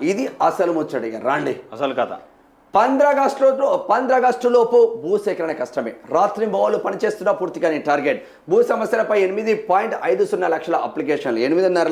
ఇది అసలు ముచ్చడిగా రండి. అసలు కథ. పంద్రాగస్టులో లోపు భూసేకరణ కష్టమే. రాత్రి బోలు పనిచేస్తున్న పూర్తిగానే టార్గెట్. భూ సమస్యలపై ఎనిమిది పాయింట్ ఐదు సున్నా లక్షల అప్లికేషన్లు ఎనిమిదిన్నర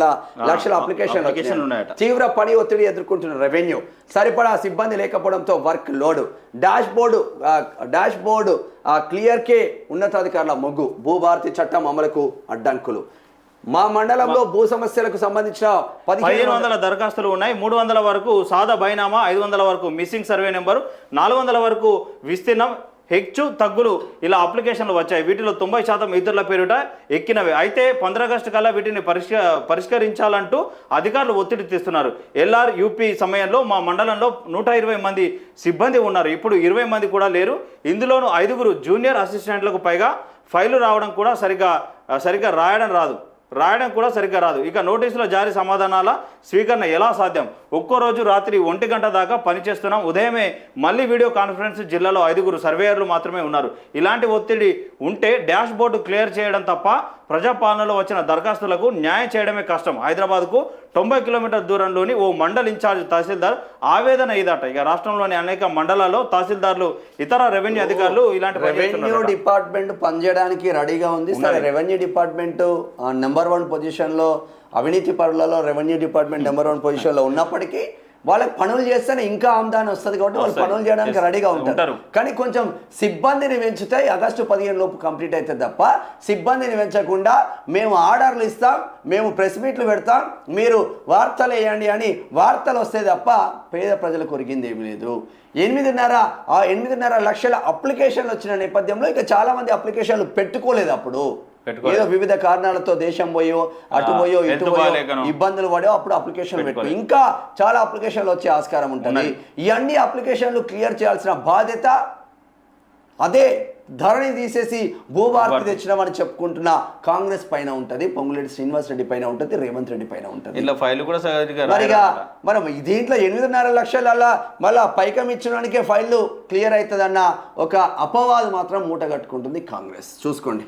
లక్షల అప్లికేషన్లు. ఉన్నాయట. తీవ్ర పని ఒత్తిడి ఎదుర్కొంటున్న రెవెన్యూ. సరిపడా సిబ్బంది లేకపోవడంతో work load. Dash board dash board క్లియర్కే ఉన్నతాధికారుల మొగ్గు. భూభారతి చట్టం అమలుకు అడ్డంకులు. మా మండలంలో భూ సమస్యలకు సంబంధించిన పదిహేను వందల దరఖాస్తులు ఉన్నాయి. మూడు వందల వరకు సాదా బైనామా ఐదు వందల వరకు మిస్సింగ్ సర్వే నెంబరు నాలుగు వందల వరకు విస్తీర్ణం హెచ్చు తగ్గులు ఇలా అప్లికేషన్లు వచ్చాయి. వీటిలో తొంభై శాతం ఇతరుల పేరిట ఎక్కినవి. అయితే పంద్రాగస్టు కల్లా వీటిని పరిష్క పరిష్కరించాలంటూ అధికారులు ఒత్తిడి తెస్తున్నారు. ఎల్ఆర్ యూపీ సమయంలో మా మండలంలో నూట ఇరవై మంది సిబ్బంది ఉన్నారు. ఇప్పుడు ఇరవై మంది కూడా లేరు. ఇందులోనూ ఐదుగురు జూనియర్ అసిస్టెంట్లకు పైగా ఫైలు రావడం కూడా సరిగ్గా సరిగ్గా రాయడం రాదు. రాయడం కూడా సరిగ్గా రాదు. ఇక నోటీసుల జారీ సమాధానాల స్వీకరణ ఎలా సాధ్యం? ఒక్కో రోజు రాత్రి ఒంటి గంట దాకా పనిచేస్తున్నాం. ఉదయమే మళ్ళీ వీడియో కాన్ఫరెన్స్ జిల్లాలో ఐదుగురు సర్వేయర్లు మాత్రమే ఉన్నారు. ఇలాంటి ఒత్తిడి ఉంటే డాష్ బోర్డు క్లియర్ చేయడం తప్ప ప్రజాపాలనలో వచ్చిన దరఖాస్తులకు న్యాయం చేయడమే కష్టం. హైదరాబాద్కు తొంభై కిలోమీటర్ దూరంలోని ఓ మండల్ ఇన్ఛార్జ్ తహసీల్దార్ ఆవేదన ఇదట. ఇక రాష్ట్రంలోని అనేక మండలాల్లో తహసీల్దార్లు ఇతర రెవెన్యూ అధికారులు ఇలాంటి రెవెన్యూ. డిపార్ట్మెంట్ పనిచేయడానికి రెడీగా ఉంది. రెవెన్యూ డిపార్ట్మెంట్ నెంబర్ వన్ పొజిషన్లో అవినీతి పరులలో రెవెన్యూ డిపార్ట్మెంట్ నెంబర్ వన్ పొజిషన్లో ఉన్నప్పటికీ వాళ్ళకి పనులు చేస్తేనే ఇంకా ఆమ్దాని వస్తుంది కాబట్టి వాళ్ళు. పనులు చేయడానికి. రెడీగా ఉంటారు. కానీ కొంచెం సిబ్బందిని పెంచితే ఆగస్టు పదిహేను లోపు కంప్లీట్ అవుతుంది తప్ప సిబ్బందిని పెంచకుండా మేము ఆర్డర్లు ఇస్తాం మేము ప్రెస్ మీట్లు పెడతాం మీరు వార్తలు వేయండి అని వార్తలు వస్తే తప్ప పేద ప్రజలకు ఒరిగింది ఏమీ లేదు ఎనిమిదిన్నర ఆ ఎనిమిదిన్నర లక్షల అప్లికేషన్లు వచ్చిన నేపథ్యంలో ఇక చాలా మంది అప్లికేషన్లు పెట్టుకోలేదు అప్పుడు. ఏదో వివిధ కారణాలతో దేశం పోయో అటు పోయో ఇటు పోయో. ఇబ్బందులు పడో అప్పుడు అప్లికేషన్ పెట్టుకో. ఇంకా చాలా అప్లికేషన్లు వచ్చే ఆస్కారం ఉంటుంది అన్ని అప్లికేషన్లు క్లియర్ చేయాల్సిన బాధ్యత అదే ధరణి తీసేసి భూభారతి. తెచ్చినామని చెప్పుకుంటున్న కాంగ్రెస్ పైన ఉంటుంది పొంగులేటి శ్రీనివాస్ రెడ్డి పైన ఉంటుంది రేవంత్ రెడ్డి పైన ఉంటుంది ఇలా ఫైల్ కూడా మరిగా. మనం దీంట్లో ఎనిమిదిన్నర లక్షల మళ్ళా పైకం ఇచ్చడానికే ఫైళ్ళు క్లియర్ అవుతుందన్న ఒక అపవాదు మాత్రం మూట కట్టుకుంటుంది కాంగ్రెస్ చూసుకోండి